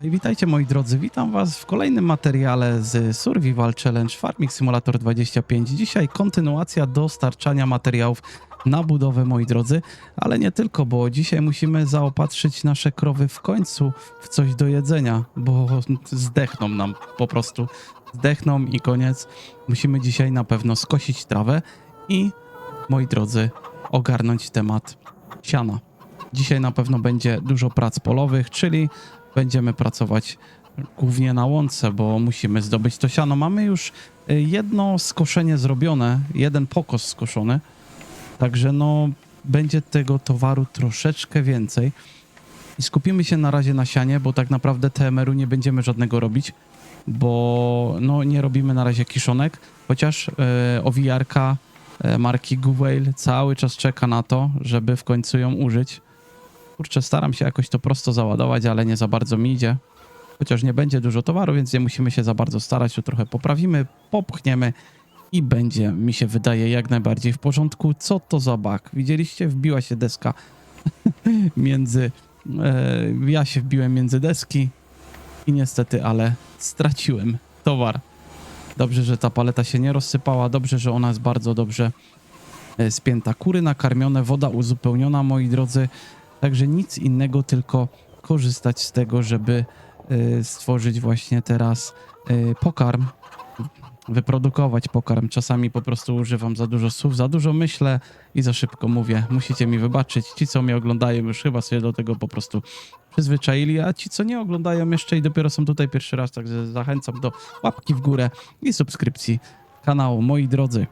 Witajcie moi drodzy, witam was w kolejnym materiale z Survival Challenge Farming Simulator 25. Dzisiaj kontynuacja dostarczania materiałów na budowę moi drodzy, ale nie tylko, bo dzisiaj musimy zaopatrzyć nasze krowy w końcu w coś do jedzenia, bo zdechną nam po prostu, zdechną i koniec. Musimy dzisiaj na pewno skosić trawę i moi drodzy ogarnąć temat siana. Dzisiaj na pewno będzie dużo prac polowych, czyli będziemy pracować głównie na łące, bo musimy zdobyć to siano. Mamy już y, jedno skoszenie zrobione, jeden pokos skoszony, także no będzie tego towaru troszeczkę więcej. I skupimy się na razie na sianie, bo tak naprawdę TMR-u nie będziemy żadnego robić, bo no nie robimy na razie kiszonek, chociaż y, owijarka y, marki Guwale cały czas czeka na to, żeby w końcu ją użyć. Kurczę, staram się jakoś to prosto załadować, ale nie za bardzo mi idzie. Chociaż nie będzie dużo towaru, więc nie musimy się za bardzo starać. Tu trochę poprawimy, popchniemy i będzie, mi się wydaje, jak najbardziej w porządku. Co to za bak? Widzieliście? Wbiła się deska między... E, ja się wbiłem między deski i niestety, ale straciłem towar. Dobrze, że ta paleta się nie rozsypała. Dobrze, że ona jest bardzo dobrze e, spięta. Kury nakarmione, woda uzupełniona, moi drodzy. Także nic innego, tylko korzystać z tego, żeby y, stworzyć właśnie teraz y, pokarm, wyprodukować pokarm. Czasami po prostu używam za dużo słów, za dużo myślę i za szybko mówię. Musicie mi wybaczyć. Ci, co mnie oglądają, już chyba sobie do tego po prostu przyzwyczaili, a ci, co nie oglądają jeszcze i dopiero są tutaj pierwszy raz, także zachęcam do łapki w górę i subskrypcji kanału. Moi drodzy,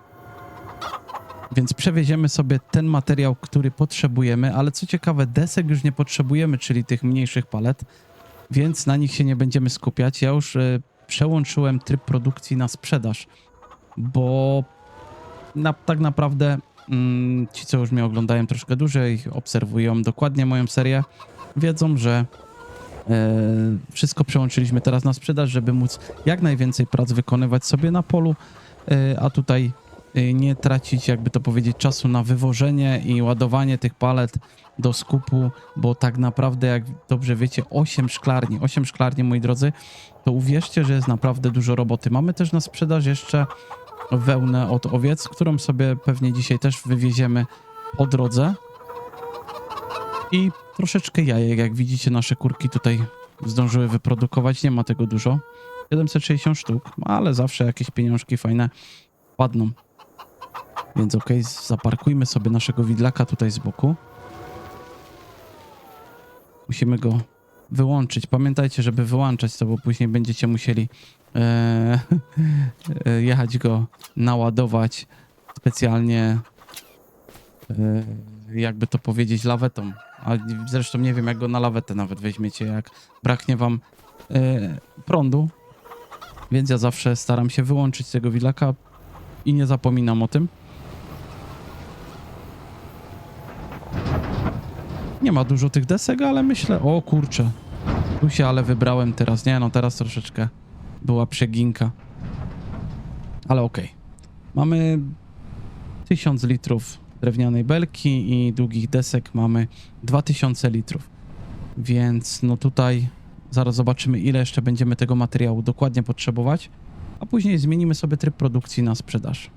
więc przewieziemy sobie ten materiał, który potrzebujemy, ale co ciekawe, desek już nie potrzebujemy, czyli tych mniejszych palet, więc na nich się nie będziemy skupiać. Ja już e, przełączyłem tryb produkcji na sprzedaż, bo na, tak naprawdę mm, ci, co już mnie oglądają troszkę dłużej, obserwują dokładnie moją serię, wiedzą, że e, wszystko przełączyliśmy teraz na sprzedaż, żeby móc jak najwięcej prac wykonywać sobie na polu, e, a tutaj y, nie tracić, jakby to powiedzieć, czasu na wywożenie i ładowanie tych palet do skupu, bo tak naprawdę, jak dobrze wiecie, 8 szklarni, 8 szklarni, moi drodzy, to uwierzcie, że jest naprawdę dużo roboty. Mamy też na sprzedaż jeszcze wełnę od owiec, którą sobie pewnie dzisiaj też wywieziemy po drodze. I troszeczkę jajek, jak widzicie, nasze kurki tutaj zdążyły wyprodukować, nie ma tego dużo. 760 sztuk, ale zawsze jakieś pieniążki fajne padną. Więc okej, zaparkujmy sobie naszego widlaka tutaj z boku. Musimy go wyłączyć. Pamiętajcie, żeby wyłączać to, bo później będziecie musieli e, e, jechać go naładować specjalnie, e, jakby to powiedzieć, lawetą. A zresztą nie wiem, jak go na lawetę nawet weźmiecie, jak braknie wam e, prądu. Więc ja zawsze staram się wyłączyć tego widlaka i nie zapominam o tym. Nie ma dużo tych desek, ale myślę, o kurczę, tu się ale wybrałem teraz. Nie no, teraz troszeczkę była przeginka. Ale okej. Mamy 1000 litrów drewnianej belki i długich desek mamy 2000 litrów. Więc no tutaj zaraz zobaczymy ile jeszcze będziemy tego materiału dokładnie potrzebować, a później zmienimy sobie tryb produkcji na sprzedaż.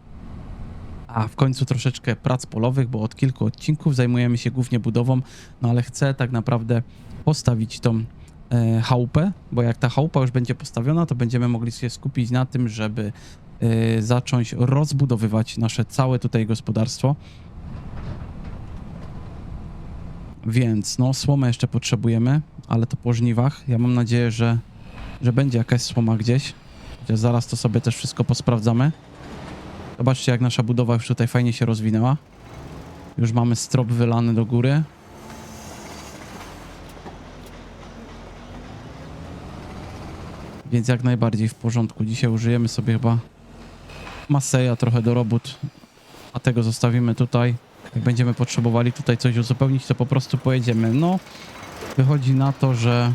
A w końcu troszeczkę prac polowych, bo od kilku odcinków zajmujemy się głównie budową, no ale chcę tak naprawdę postawić tą e, chałupę, bo jak ta chałupa już będzie postawiona, to będziemy mogli się skupić na tym, żeby e, zacząć rozbudowywać nasze całe tutaj gospodarstwo. Więc no, słomę jeszcze potrzebujemy, ale to po żniwach. Ja mam nadzieję, że, że będzie jakaś słoma gdzieś. Chociaż zaraz to sobie też wszystko posprawdzamy. Zobaczcie, jak nasza budowa już tutaj fajnie się rozwinęła. Już mamy strop wylany do góry. Więc jak najbardziej w porządku. Dzisiaj użyjemy sobie chyba Maseja trochę do robót, a tego zostawimy tutaj. Jak będziemy potrzebowali tutaj coś uzupełnić, to po prostu pojedziemy. No, wychodzi na to, że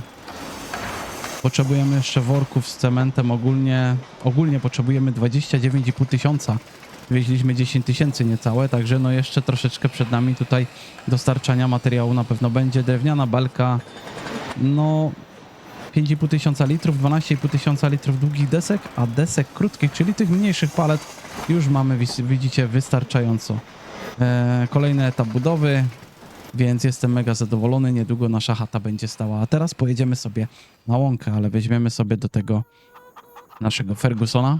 potrzebujemy jeszcze worków z cementem. Ogólnie, ogólnie potrzebujemy 29,5 tysiąca. Wieźliśmy 10 tysięcy niecałe, także no jeszcze troszeczkę przed nami tutaj dostarczania materiału na pewno będzie. Drewniana belka, no 5,5 tysiąca litrów, 12,5 tysiąca litrów długich desek, a desek krótkich, czyli tych mniejszych palet już mamy, widzicie, wystarczająco. E, kolejny etap budowy, więc jestem mega zadowolony. Niedługo nasza chata będzie stała. A teraz pojedziemy sobie na łąkę, ale weźmiemy sobie do tego naszego Fergusona.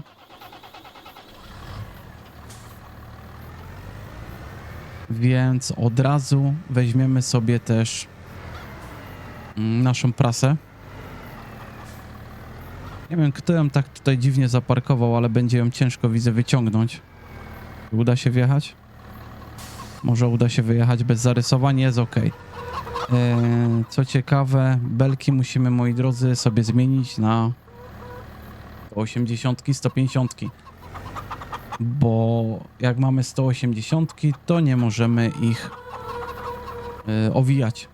Więc od razu weźmiemy sobie też mm, naszą prasę. Nie wiem, kto ją tak tutaj dziwnie zaparkował, ale będzie ją ciężko, widzę, wyciągnąć. Uda się wjechać? Może uda się wyjechać bez zarysowań, jest ok. Co ciekawe, belki musimy, moi drodzy, sobie zmienić na 80, 150. Bo jak mamy 180, to nie możemy ich e, owijać.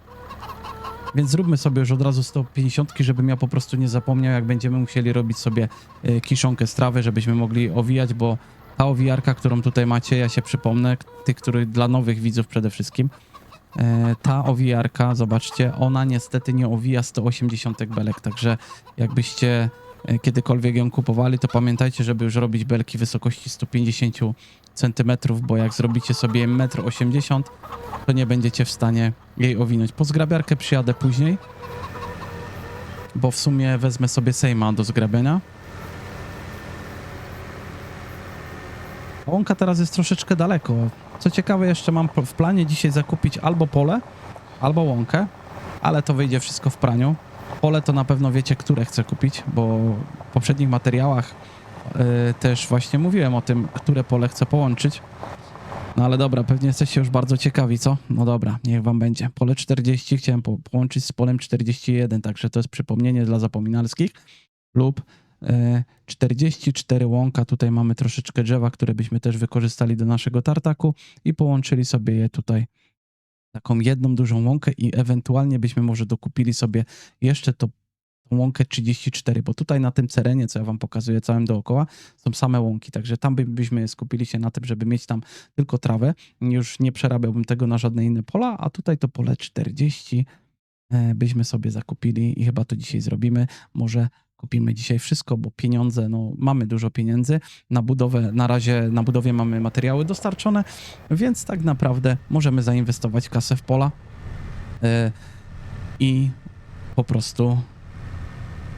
Więc zróbmy sobie już od razu 150, żebym ja po prostu nie zapomniał, jak będziemy musieli robić sobie e, kiszonkę z trawy, żebyśmy mogli owijać, bo ta owijarka, którą tutaj macie, ja się przypomnę, tych, których dla nowych widzów przede wszystkim, e, ta owijarka, zobaczcie, ona niestety nie owija 180 belek, także jakbyście e, kiedykolwiek ją kupowali, to pamiętajcie, żeby już robić belki wysokości 150 cm, bo jak zrobicie sobie 1,80 m, to nie będziecie w stanie jej owinąć. Po zgrabiarkę przyjadę później, bo w sumie wezmę sobie Sejma do zgrabiania. Łąka teraz jest troszeczkę daleko. Co ciekawe, jeszcze mam w planie dzisiaj zakupić albo pole, albo łąkę, ale to wyjdzie wszystko w praniu. Pole to na pewno wiecie, które chcę kupić, bo w poprzednich materiałach y, też właśnie mówiłem o tym, które pole chcę połączyć. No ale dobra, pewnie jesteście już bardzo ciekawi, co? No dobra, niech wam będzie. Pole 40 chciałem po połączyć z polem 41, także to jest przypomnienie dla zapominalskich lub 44 łąka. Tutaj mamy troszeczkę drzewa, które byśmy też wykorzystali do naszego tartaku i połączyli sobie je tutaj taką jedną dużą łąkę i ewentualnie byśmy może dokupili sobie jeszcze to łąkę 34, bo tutaj na tym terenie, co ja wam pokazuję całym dookoła, są same łąki, także tam by- byśmy skupili się na tym, żeby mieć tam tylko trawę. Już nie przerabiałbym tego na żadne inne pola, a tutaj to pole 40 e, byśmy sobie zakupili i chyba to dzisiaj zrobimy. Może kupimy dzisiaj wszystko, bo pieniądze, no mamy dużo pieniędzy. Na budowę, na razie na budowie mamy materiały dostarczone, więc tak naprawdę możemy zainwestować kasę w pola e, i po prostu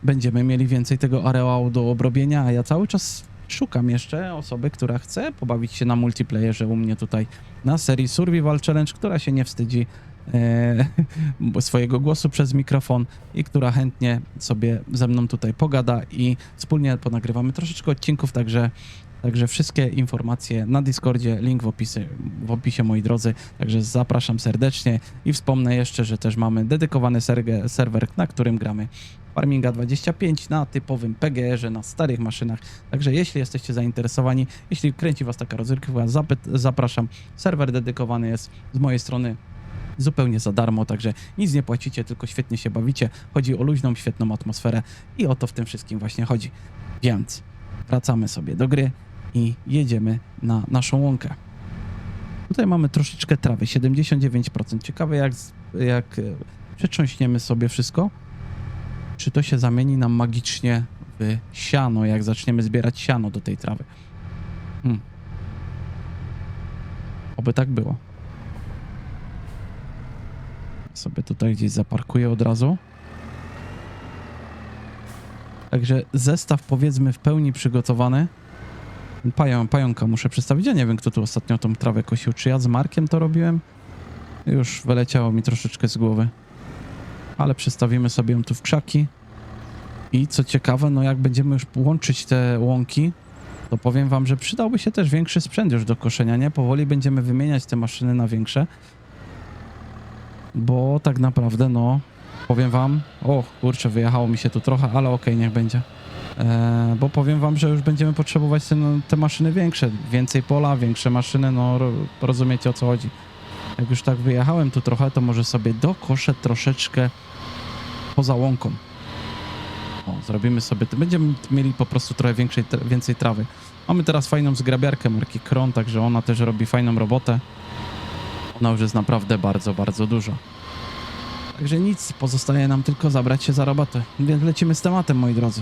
będziemy mieli więcej tego areału do obrobienia, a ja cały czas szukam jeszcze osoby, która chce pobawić się na multiplayerze u mnie tutaj na serii Survival Challenge, która się nie wstydzi swojego głosu przez mikrofon i która chętnie sobie ze mną tutaj pogada i wspólnie ponagrywamy troszeczkę odcinków, także Także wszystkie informacje na Discordzie, link w opisie, w opisie moi drodzy. Także zapraszam serdecznie i wspomnę jeszcze, że też mamy dedykowany serge- serwer, na którym gramy Farminga 25 na typowym PGR-ze, na starych maszynach. Także jeśli jesteście zainteresowani, jeśli kręci Was taka rozrywka, zapraszam. Serwer dedykowany jest z mojej strony zupełnie za darmo, także nic nie płacicie, tylko świetnie się bawicie. Chodzi o luźną, świetną atmosferę i o to w tym wszystkim właśnie chodzi. Więc wracamy sobie do gry i jedziemy na naszą łąkę. Tutaj mamy troszeczkę trawy, 79%. Ciekawe jak, jak e, przetrząśniemy sobie wszystko, czy to się zamieni nam magicznie w siano, jak zaczniemy zbierać siano do tej trawy. Hmm. Oby tak było. Sobie tutaj gdzieś zaparkuję od razu. Także zestaw powiedzmy w pełni przygotowany. Pają, pająka muszę przedstawić. Ja nie wiem, kto tu ostatnio tą trawę kosił. Czy ja z Markiem to robiłem? Już wyleciało mi troszeczkę z głowy. Ale przestawimy sobie ją tu w krzaki. I co ciekawe, no jak będziemy już łączyć te łąki, to powiem wam, że przydałby się też większy sprzęt już do koszenia, nie? Powoli będziemy wymieniać te maszyny na większe. Bo tak naprawdę, no, powiem wam, o kurczę, wyjechało mi się tu trochę, ale okej, niech będzie. E, bo powiem wam, że już będziemy potrzebować te, no, te maszyny większe, więcej pola, większe maszyny, no ro, rozumiecie o co chodzi. Jak już tak wyjechałem tu trochę, to może sobie dokoszę troszeczkę poza łąką. O, zrobimy sobie, będziemy mieli po prostu trochę większej, więcej trawy. Mamy teraz fajną zgrabiarkę marki Kron, także ona też robi fajną robotę. Ona już jest naprawdę bardzo, bardzo duża. Także nic, pozostaje nam tylko zabrać się za robotę. Więc lecimy z tematem, moi drodzy.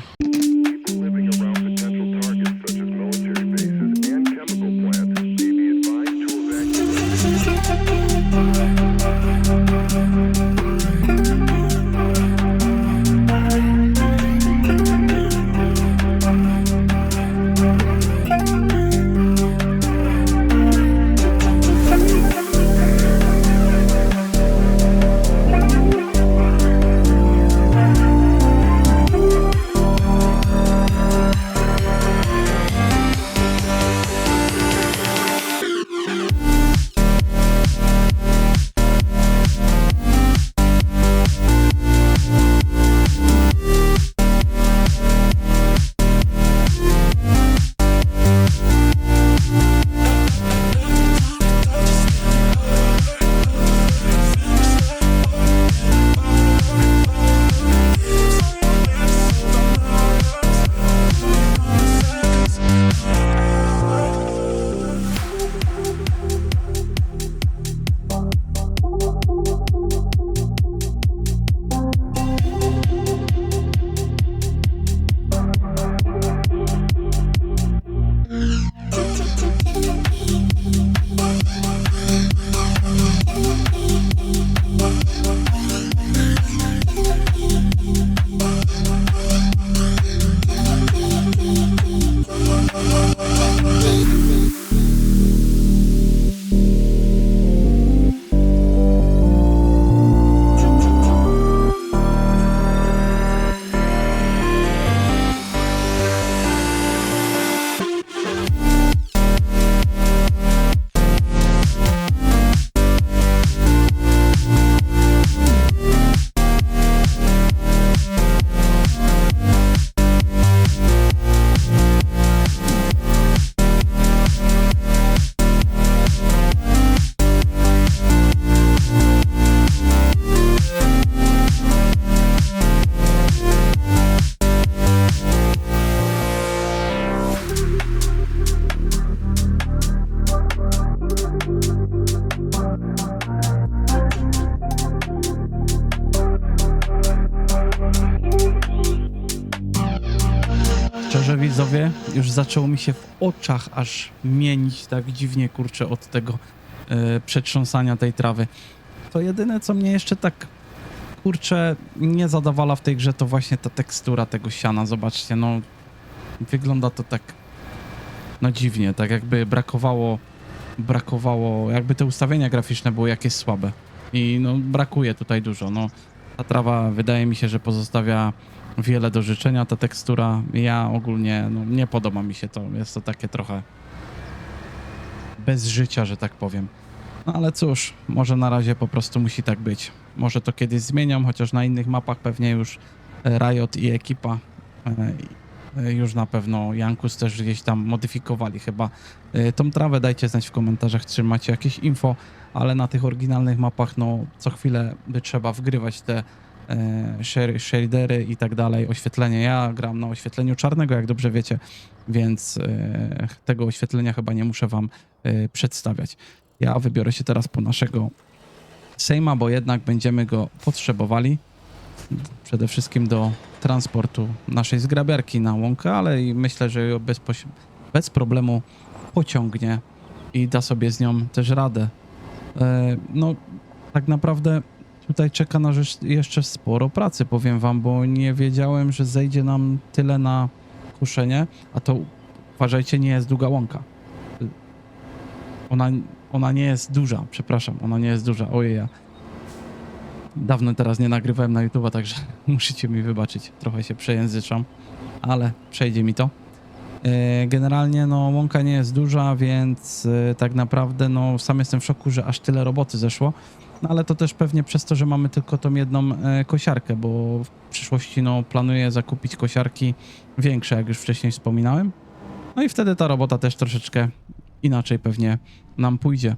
Zaczęło mi się w oczach aż mienić tak dziwnie, kurczę, od tego e, przetrząsania tej trawy. To jedyne, co mnie jeszcze tak, kurczę, nie zadawala w tej grze, to właśnie ta tekstura tego siana. Zobaczcie, no, wygląda to tak, no dziwnie, tak jakby brakowało, brakowało, jakby te ustawienia graficzne były jakieś słabe. I no, brakuje tutaj dużo, no. Ta trawa wydaje mi się, że pozostawia wiele do życzenia ta tekstura. Ja ogólnie no, nie podoba mi się to. Jest to takie trochę bez życia, że tak powiem. No ale cóż, może na razie po prostu musi tak być. Może to kiedyś zmienią, chociaż na innych mapach pewnie już Riot i ekipa e, już na pewno Jankus też gdzieś tam modyfikowali chyba e, tą trawę. Dajcie znać w komentarzach, czy macie jakieś info, ale na tych oryginalnych mapach no co chwilę by trzeba wgrywać te e, shadery i tak dalej, oświetlenie. Ja gram na oświetleniu czarnego, jak dobrze wiecie, więc e, tego oświetlenia chyba nie muszę wam e, przedstawiać. Ja wybiorę się teraz po naszego Sejma, bo jednak będziemy go potrzebowali przede wszystkim do transportu naszej zgrabiarki na łąkę, ale i myślę, że ją bez, bez problemu pociągnie i da sobie z nią też radę. E, no, tak naprawdę tutaj czeka nas już- jeszcze sporo pracy, powiem wam, bo nie wiedziałem, że zejdzie nam tyle na kuszenie, a to uważajcie, nie jest długa łąka. Ona, ona nie jest duża, przepraszam, ona nie jest duża, ojej. Dawno teraz nie nagrywałem na YouTube, także musicie mi wybaczyć, trochę się przejęzyczam, ale przejdzie mi to. E, Generalnie no łąka nie jest duża, więc e, tak naprawdę no sam jestem w szoku, że aż tyle roboty zeszło. No ale to też pewnie przez to, że mamy tylko tą jedną e, kosiarkę, bo w przyszłości no planuję zakupić kosiarki większe, jak już wcześniej wspominałem. No i wtedy ta robota też troszeczkę inaczej pewnie nam pójdzie.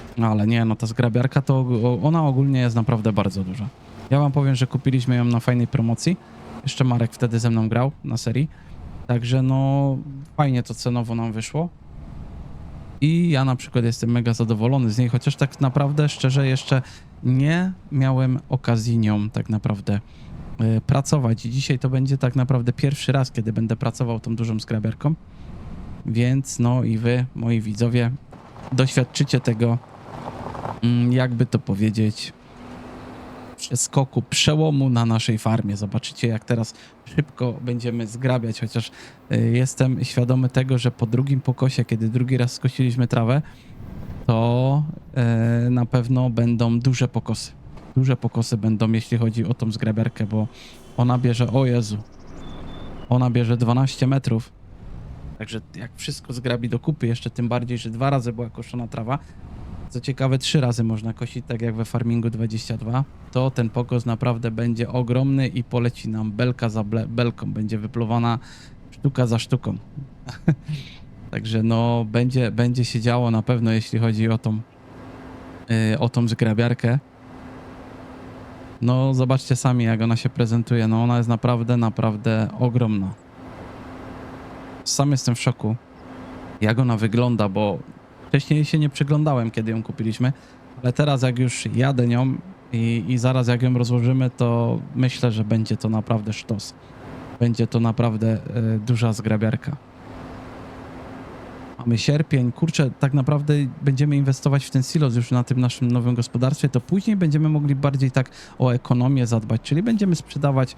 No ale nie, no ta zgrabiarka to ona ogólnie jest naprawdę bardzo duża. Ja wam powiem, że kupiliśmy ją na fajnej promocji. Jeszcze Marek wtedy ze mną grał na serii. Także no fajnie to cenowo nam wyszło. I ja na przykład jestem mega zadowolony z niej, chociaż tak naprawdę, szczerze, jeszcze nie miałem okazji nią tak naprawdę e, pracować. I dzisiaj to będzie tak naprawdę pierwszy raz, kiedy będę pracował tą dużą skrabiarką. Więc no i wy, moi widzowie, doświadczycie tego, jakby to powiedzieć, przeskoku, przełomu na naszej farmie. Zobaczycie, jak teraz szybko będziemy zgrabiać, chociaż y, jestem świadomy tego, że po drugim pokosie, kiedy drugi raz skosiliśmy trawę, to e, na pewno będą duże pokosy. Duże pokosy będą, jeśli chodzi o tą zgrabiarkę, bo ona bierze, o Jezu, ona bierze 12 metrów. Także jak wszystko zgrabi do kupy, jeszcze tym bardziej, że dwa razy była koszona trawa, co ciekawe, trzy razy można kosić, tak jak we Farmingu 22, to ten pokos naprawdę będzie ogromny i poleci nam belka za belką. Będzie wypluwana sztuka za sztuką. Także no, będzie, będzie się działo na pewno, jeśli chodzi o tą, yy, o tą zgrabiarkę. No, zobaczcie sami, jak ona się prezentuje. No, ona jest naprawdę, naprawdę ogromna. Sam jestem w szoku, jak ona wygląda, bo Wcześniej się nie przyglądałem, kiedy ją kupiliśmy, ale teraz jak już jadę nią i, i zaraz jak ją rozłożymy, to myślę, że będzie to naprawdę sztos. Będzie to naprawdę e, duża zgrabiarka. Mamy sierpień, kurczę, tak naprawdę będziemy inwestować w ten silos już na tym naszym nowym gospodarstwie, to później będziemy mogli bardziej tak o ekonomię zadbać, czyli będziemy sprzedawać,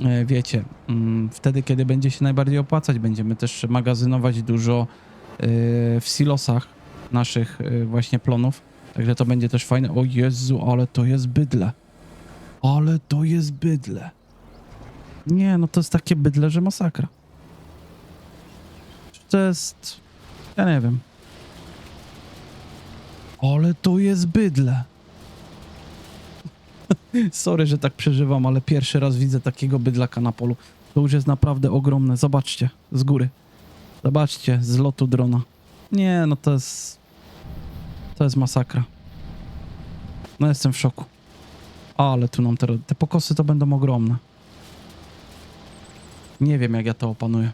e, wiecie, mm, wtedy, kiedy będzie się najbardziej opłacać, będziemy też magazynować dużo e, w silosach naszych y, właśnie plonów. Także to będzie też fajne. O Jezu, ale to jest bydle. Ale to jest bydle. Nie, no to jest takie bydle, że masakra. To jest... Ja nie wiem. Ale to jest bydle. Sorry, że tak przeżywam, ale pierwszy raz widzę takiego bydlaka na polu. To już jest naprawdę ogromne. Zobaczcie, z góry. Zobaczcie, z lotu drona. Nie, no to jest. To jest masakra. No jestem w szoku. Ale tu nam te, te pokosy to będą ogromne. Nie wiem, jak ja to opanuję.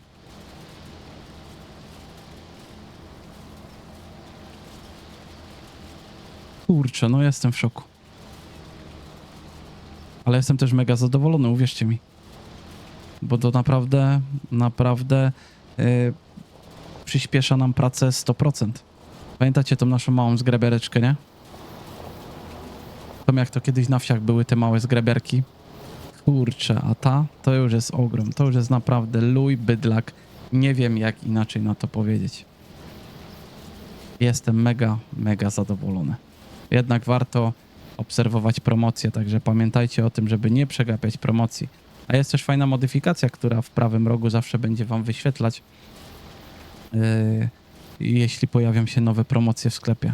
Kurczę, no jestem w szoku. Ale jestem też mega zadowolony, uwierzcie mi. Bo to naprawdę, naprawdę yy, przyspiesza nam pracę 100%. Pamiętacie tą naszą małą zgrabiareczkę, nie? Tam jak to kiedyś na wsiach były te małe zgrabiarki. Kurczę, a ta to już jest ogrom. To już jest naprawdę luj bydlak. Nie wiem jak inaczej na to powiedzieć. Jestem mega, mega zadowolony. Jednak warto obserwować promocje, także pamiętajcie o tym, żeby nie przegapiać promocji. A jest też fajna modyfikacja, która w prawym rogu zawsze będzie wam wyświetlać jeśli pojawią się nowe promocje w sklepie.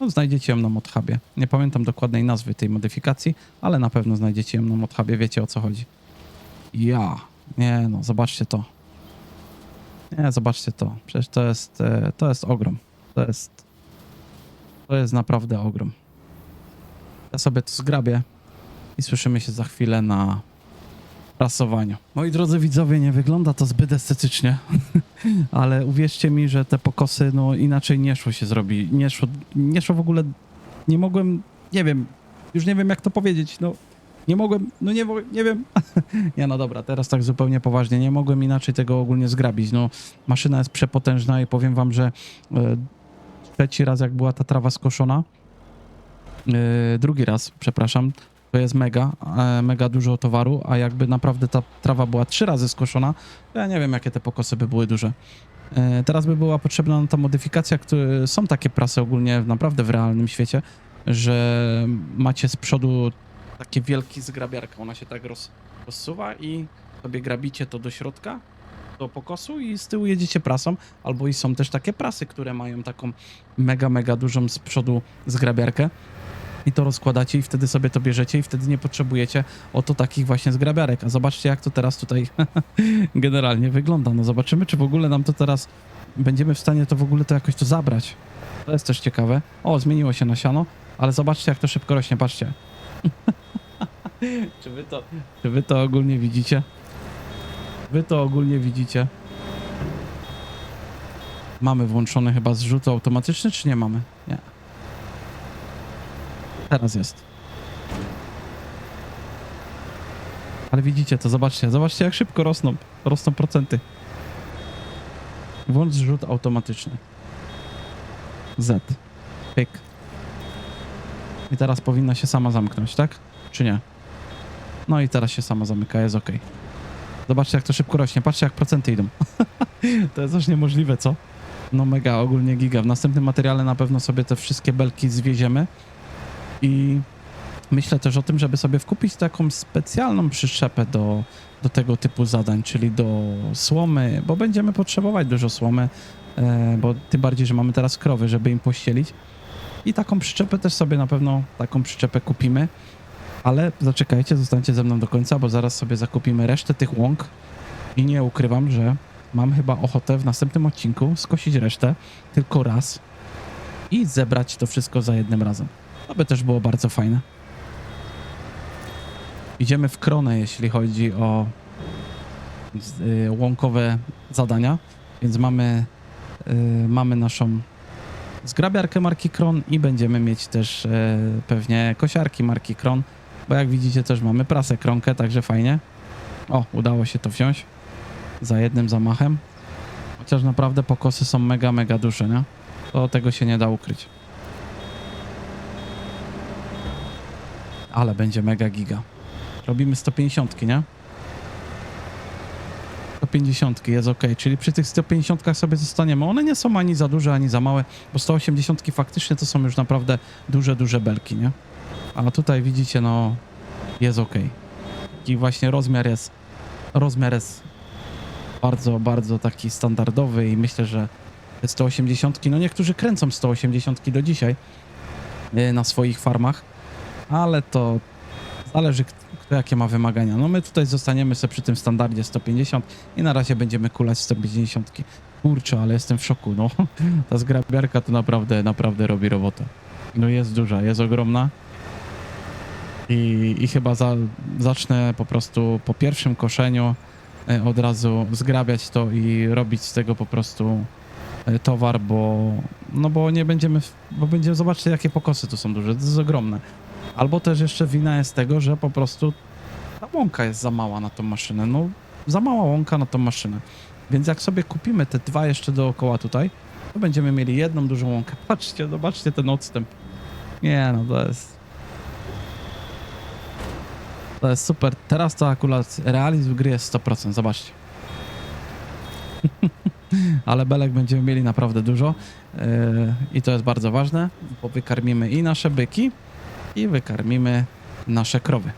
No, znajdziecie ją na ModHubie. Nie pamiętam dokładnej nazwy tej modyfikacji, ale na pewno znajdziecie ją na ModHubie, wiecie o co chodzi. Ja. Nie no, zobaczcie to. Nie, zobaczcie to. Przecież to jest, e, to jest ogrom. To jest, to jest naprawdę ogrom. Ja sobie to zgrabię i słyszymy się za chwilę na prasowaniu. Moi drodzy widzowie, nie wygląda to zbyt estetycznie, ale uwierzcie mi, że te pokosy, no inaczej nie szło się zrobić. Nie szło, nie szło w ogóle, nie mogłem, nie wiem, już nie wiem jak to powiedzieć, no nie mogłem, no nie, nie wiem. nie, no dobra, teraz tak zupełnie poważnie, nie mogłem inaczej tego ogólnie zgrabić. No maszyna jest przepotężna i powiem wam, że e, trzeci raz jak była ta trawa skoszona, e, drugi raz, przepraszam, to jest mega, e, mega dużo towaru, a jakby naprawdę ta trawa była trzy razy skoszona, to ja nie wiem, jakie te pokosy by były duże. E, Teraz by była potrzebna ta modyfikacja, które są takie prasy ogólnie naprawdę w realnym świecie, że macie z przodu takie wielki zgrabiarka, ona się tak roz, rozsuwa i sobie grabicie to do środka, do pokosu i z tyłu jedziecie prasą, albo i są też takie prasy, które mają taką mega, mega dużą z przodu zgrabiarkę i to rozkładacie i wtedy sobie to bierzecie i wtedy nie potrzebujecie oto takich właśnie zgrabiarek. A zobaczcie, jak to teraz tutaj generalnie wygląda. No zobaczymy, czy w ogóle nam to teraz będziemy w stanie to w ogóle to jakoś to zabrać. To jest też ciekawe. O, zmieniło się na siano, ale zobaczcie, jak to szybko rośnie, patrzcie. czy, wy to, czy wy to ogólnie widzicie? Wy to ogólnie widzicie? Mamy włączony chyba zrzut automatyczny, czy nie mamy? Teraz jest. Ale widzicie to, zobaczcie, zobaczcie jak szybko rosną, rosną procenty. Włącz zrzut automatyczny. Z. Pyk. I teraz powinna się sama zamknąć, tak? Czy nie? No i teraz się sama zamyka, jest ok. Zobaczcie jak to szybko rośnie, patrzcie jak procenty idą. to jest też niemożliwe, co? No mega, ogólnie giga. W następnym materiale na pewno sobie te wszystkie belki zwieziemy i myślę też o tym, żeby sobie wkupić taką specjalną przyczepę do, do tego typu zadań, czyli do słomy, bo będziemy potrzebować dużo słomy, e, bo tym bardziej, że mamy teraz krowy, żeby im pościelić. I taką przyczepę też sobie na pewno taką przyczepę kupimy. Ale zaczekajcie, zostańcie ze mną do końca, bo zaraz sobie zakupimy resztę tych łąk i nie ukrywam, że mam chyba ochotę w następnym odcinku skosić resztę tylko raz i zebrać to wszystko za jednym razem. To by też było bardzo fajne. Idziemy w kronę, jeśli chodzi o y, łąkowe zadania, więc mamy, y, mamy naszą zgrabiarkę marki Kron i będziemy mieć też y, pewnie kosiarki marki Kron, bo jak widzicie też mamy prasę Kronkę, także fajnie. O, udało się to wziąć za jednym zamachem. Chociaż naprawdę pokosy są mega, mega duże, nie? To tego się nie da ukryć. Ale będzie mega giga. Robimy 150, nie? 150 jest ok, czyli przy tych 150 sobie zostaniemy. One nie są ani za duże, ani za małe, bo 180 faktycznie to są już naprawdę duże, duże belki, nie? A tutaj widzicie, no jest ok. I właśnie rozmiar jest, rozmiar jest bardzo, bardzo taki standardowy i myślę, że te 180, no niektórzy kręcą 180 do dzisiaj y, na swoich farmach, ale to zależy kto jakie ma wymagania. No my tutaj zostaniemy sobie przy tym standardzie 150 i na razie będziemy kulać 150. Kurczę, ale jestem w szoku, no. Ta zgrabiarka to naprawdę, naprawdę robi robotę. No jest duża, jest ogromna. I, i chyba za, zacznę po prostu po pierwszym koszeniu e, od razu zgrabiać to i robić z tego po prostu e, towar, bo no bo nie będziemy, bo będziemy, zobaczcie jakie pokosy tu są duże, to jest ogromne. Albo też jeszcze wina jest tego, że po prostu ta łąka jest za mała na tą maszynę, no za mała łąka na tą maszynę. Więc jak sobie kupimy te dwa jeszcze dookoła tutaj, to będziemy mieli jedną dużą łąkę. Patrzcie, zobaczcie ten odstęp. Nie no, to jest... To jest super. Teraz to akurat realizm gry jest 100%, zobaczcie. Ale belek będziemy mieli naprawdę dużo yy, i to jest bardzo ważne, bo wykarmimy i nasze byki i wykarmimy nasze krowy.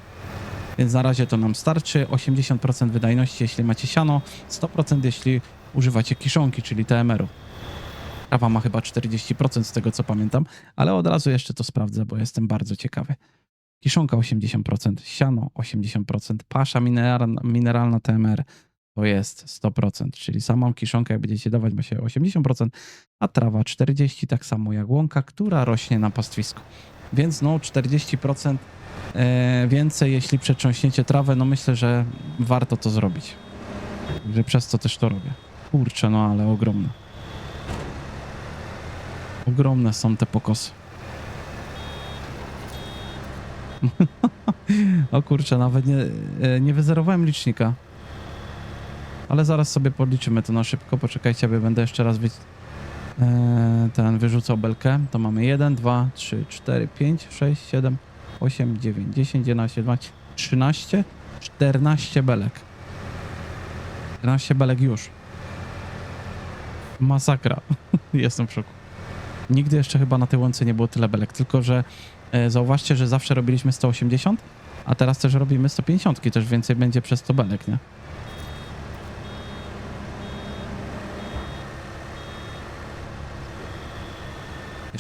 Więc na razie to nam starczy. 80% wydajności, jeśli macie siano, 100% jeśli używacie kiszonki, czyli TMR-u. Trawa ma chyba 40% z tego co pamiętam, ale od razu jeszcze to sprawdzę, bo jestem bardzo ciekawy. Kiszonka 80%, siano 80%, pasza mineralna, mineralna TMR to jest 100%, czyli samą kiszonkę jak będziecie dawać ma się 80%, a trawa 40%, tak samo jak łąka, która rośnie na pastwisku. Więc no 40% e, więcej, jeśli przetrząśniecie trawę, no myślę, że warto to zrobić. Przez to też to robię. Kurczę, no ale ogromne. Ogromne są te pokosy. o kurczę, nawet nie, e, nie wyzerowałem licznika. Ale zaraz sobie podliczymy to na szybko. Poczekajcie, aby będę jeszcze raz ten wyrzucał belkę. To mamy 1, 2, 3, 4, 5, 6, 7, 8, 9, 10, 11, 12, 13, 14 belek. 14 belek już. Masakra. Jestem w szoku. Nigdy jeszcze chyba na tej łące nie było tyle belek, tylko że e, zauważcie, że zawsze robiliśmy 180, a teraz też robimy 150, też więcej będzie przez 100 belek, nie?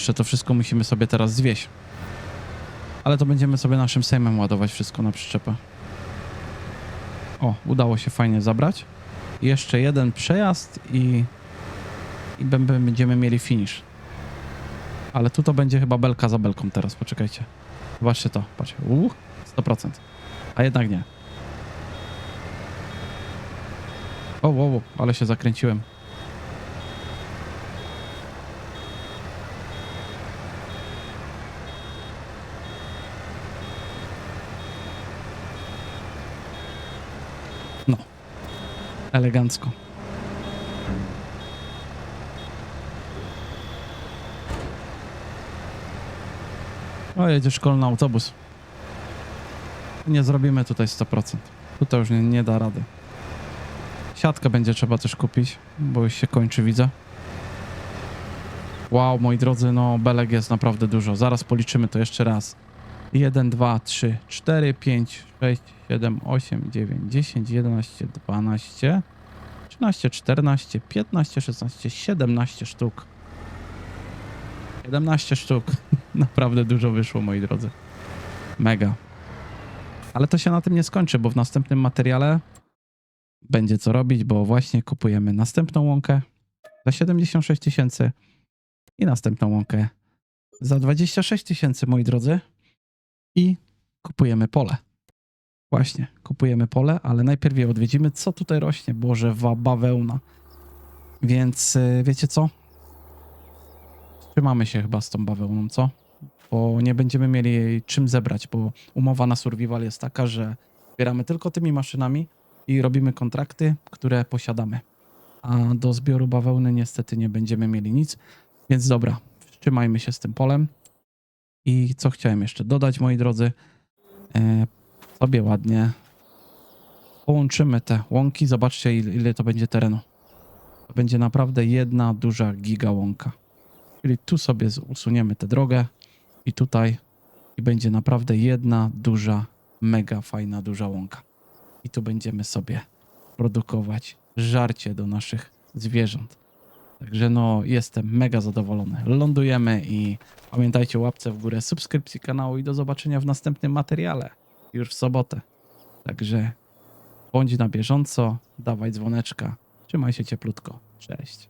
Jeszcze to wszystko musimy sobie teraz zwieść. Ale to będziemy sobie naszym sejmem ładować wszystko na przyczepę. O, udało się fajnie zabrać. Jeszcze jeden przejazd i, i bę- bę- będziemy mieli finish. Ale tu to będzie chyba belka za belką teraz, poczekajcie. Zobaczcie to, patrzcie. Uuu, 100%. A jednak nie. O, o, ale się zakręciłem. Elegancko. O, jedzie szkolny autobus. Nie zrobimy tutaj 100%. Tutaj już nie, nie da rady. Siatkę będzie trzeba też kupić, bo już się kończy, widzę. Wow, moi drodzy, no belek jest naprawdę dużo. Zaraz policzymy to jeszcze raz. 1, 2, 3, 4, 5, 6, 7, 8, 9, 10, 11, 12, 13, 14, 15, 16, 17 sztuk. 17 sztuk. Naprawdę dużo wyszło, moi drodzy. Mega. Ale to się na tym nie skończy, bo w następnym materiale będzie co robić, bo właśnie kupujemy następną łąkę za 76 tysięcy i następną łąkę za 26 tysięcy, moi drodzy. I kupujemy pole. Właśnie, kupujemy pole, ale najpierw je odwiedzimy, co tutaj rośnie. Boże, wa- bawełna. Więc y, wiecie co? Trzymamy się chyba z tą bawełną, co? Bo nie będziemy mieli jej czym zebrać, bo umowa na survival jest taka, że zbieramy tylko tymi maszynami i robimy kontrakty, które posiadamy. A do zbioru bawełny niestety nie będziemy mieli nic. Więc dobra, wstrzymajmy się z tym polem. I co chciałem jeszcze dodać, moi drodzy, e, sobie ładnie połączymy te łąki. Zobaczcie, ile, to będzie terenu. To będzie naprawdę jedna duża giga łąka. Czyli tu sobie usuniemy tę drogę i tutaj i będzie naprawdę jedna duża, mega fajna, duża łąka. I tu będziemy sobie produkować żarcie do naszych zwierząt. Także no, jestem mega zadowolony. Lądujemy i pamiętajcie łapce w górę, subskrypcji kanału i do zobaczenia w następnym materiale już w sobotę. Także bądź na bieżąco, dawaj dzwoneczka, trzymaj się cieplutko. Cześć.